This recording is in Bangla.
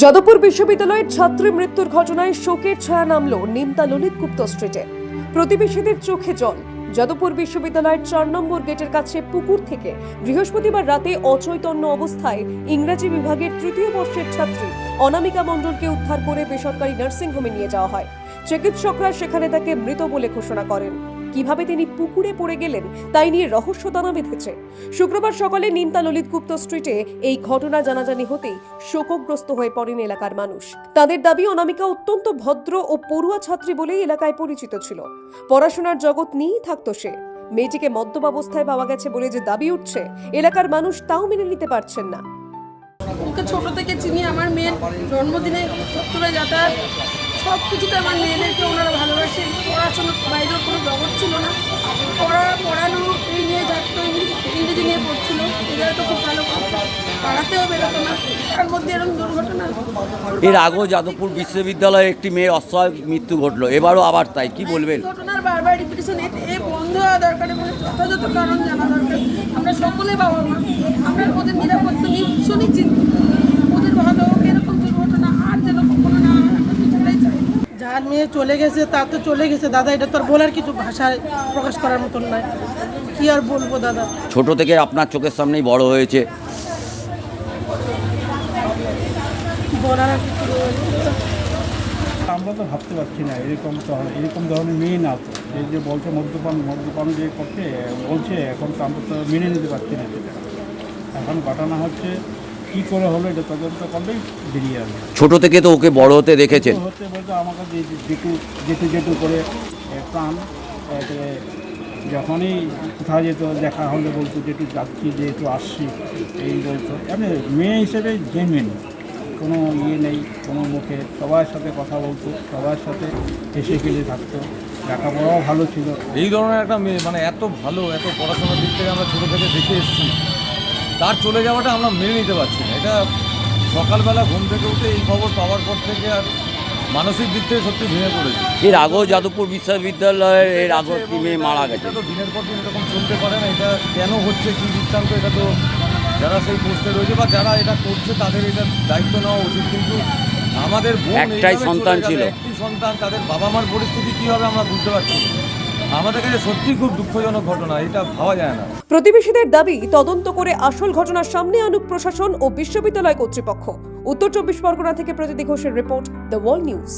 যাদবপুর বিশ্ববিদ্যালয়ের ছাত্রী মৃত্যুর ঘটনায় শোকের ছায়া নামল নিমতা ললিত গুপ্ত স্ট্রিটে। প্রতিবেশীদের চোখে জল। যাদবপুর বিশ্ববিদ্যালয়ের চার নম্বর গেটের কাছে পুকুর থেকে বৃহস্পতিবার রাতে অচৈতন্য অবস্থায় ইংরাজি বিভাগের তৃতীয় বর্ষের ছাত্রী অনামিকা মণ্ডলকে উদ্ধার করে বেসরকারি নার্সিংহোমে নিয়ে যাওয়া হয়। চিকিৎসকরা সেখানে তাকে মৃত বলে ঘোষণা করেন। কীভাবে তিনি পুকুরে পড়ে গেলেন তাই নিয়ে রহস্য দানা বেঁধেছে। শুক্রবার সকালে নিমতা ললিত গুপ্ত স্ট্রিটে এই ঘটনা জানাজানি হতেই শোকগ্রস্ত হয়ে পড়েন এলাকার মানুষ। তাদের দাবি, অনামিকা অত্যন্ত ভদ্র ও পড়ুয়া ছাত্রী বলেই এলাকায় পরিচিত ছিল। পড়াশোনার জগৎ নিয়েই থাকতো সে। মেয়েটিকে মদ্যপ অবস্থায় পাওয়া গেছে বলে যে দাবি উঠছে, এলাকার মানুষ তাও মেনে নিতে পারছেন না। ওকে ছোট থেকে চিনি, আমার মেয়ের জন্মদিনে চত্বরে যাতায়াত সব কিছুতে আমার মেয়েদেরকে ওনারা ভালোবাসে। পড়াশোনার বাইরেও কোনো জগৎ ছিল না। পড়া পড়ানো এই নিয়ে থাকতো ইংরেজি- নিয়ে পড়ছিল। রেজাল্টও খুব ভালো পাড়াতেও বেরোতো না। তার মধ্যে এরকম দুর্ঘটনা। এর আগেও যাদবপুর বিশ্ববিদ্যালয়ে একটি মেয়ের অসহায় মৃত্যু ঘটলো। এবারও আবার তাই কি বলবেন? ঘটনার বারবার রিপিটেশন এ বন্ধ হওয়া দরকার এবং যথাযথ কারণ জানা দরকার। আমরা সকলে বাবা মা আমরা ওদের নিরাপত্তা নিয়ে ভীষণই চিন্তিত ওদের ভালো হোক এরকম দুর্ঘটনা আর যেন কখনো না হয় আমরা কিছুটাই চাই যার মেয়ে চলে গেছে তা তো চলে গেছে। দাদা এটা তো আর বলার কিছু ভাষায় প্রকাশ করার মতন নয়। কি আর বলব দাদা? ছোট থেকে আপনার চোখের সামনেই বড় হয়েছে। বলার আর কিছু আমরা তো ভাবতে পারছি না এরকম তো হয়- এরকম ধরনের মেয়ে না তো। এই যে বলছে মদ্যপান মদ্যপান যে করছে বলছে এখন তো আমরা তো মেনে নিতে পারছি না সেটা। এখন ঘটনা হচ্ছে কী করে হলো এটা তদন্ত করলেই বেরিয়ে আসবে। ছোট থেকে তো ওকে বড় হতে দেখেছেন। হতে বলতে আমাকে যেটু যেটু যেটু করে প্রাণ যখনই কোথাও যেত দেখা হলে বলতো যেটু যাচ্ছি যেহেতু আসছি এই বলতো। এমনি মেয়ে হিসেবে জেনুইন কোনো ইয়ে নেই কোনো মুখে। সবার সাথে কথা বলতো সবার সাথে হেসে খেলে থাকতো লেখাপড়াও ভালো ছিল। এই ধরনের একটা মেয়ে মানে এত ভালো এত পড়াশোনার দিক থেকে আমরা ছোটো থেকে দেখে এসেছি। তার চলে যাওয়াটা আমরা মেনে নিতে পারছি না এটা সকালবেলা ঘুম থেকে উঠে এই খবর পাওয়ার পর থেকে আর মানসিক দিক থেকে সত্যি ভেঙে পড়েছে এর আগেও যাদবপুর বিশ্ববিদ্যালয়ের এর আগেও মেয়ে মারা গেছে তো দিনের পর দিন এরকম চলতে পারে না এটা কেন হচ্ছে কি বৃত্তান্ত এটা তো যারা সেই পোস্টে রয়েছে বা যারা এটা করছে তাদের এটা দায়িত্ব নেওয়া উচিত কিন্তু আমাদের একটাই সন্তান ছিল। একটি সন্তান তাদের বাবা মার পরিস্থিতি কী হবে আমরা বুঝতে পারছি না। আমাদের কাছে খুব দুঃখজনক ঘটনা, এটা যায় না। প্রতিবেশীদের দাবি, তদন্ত করে আসল ঘটনার সামনে আনুক প্রশাসন ও বিশ্ববিদ্যালয় কর্তৃপক্ষ। উত্তর চব্বিশ পরগনা থেকে প্রতীতি ঘোষের রিপোর্ট, দ্য ওয়ার্ল্ড নিউজ।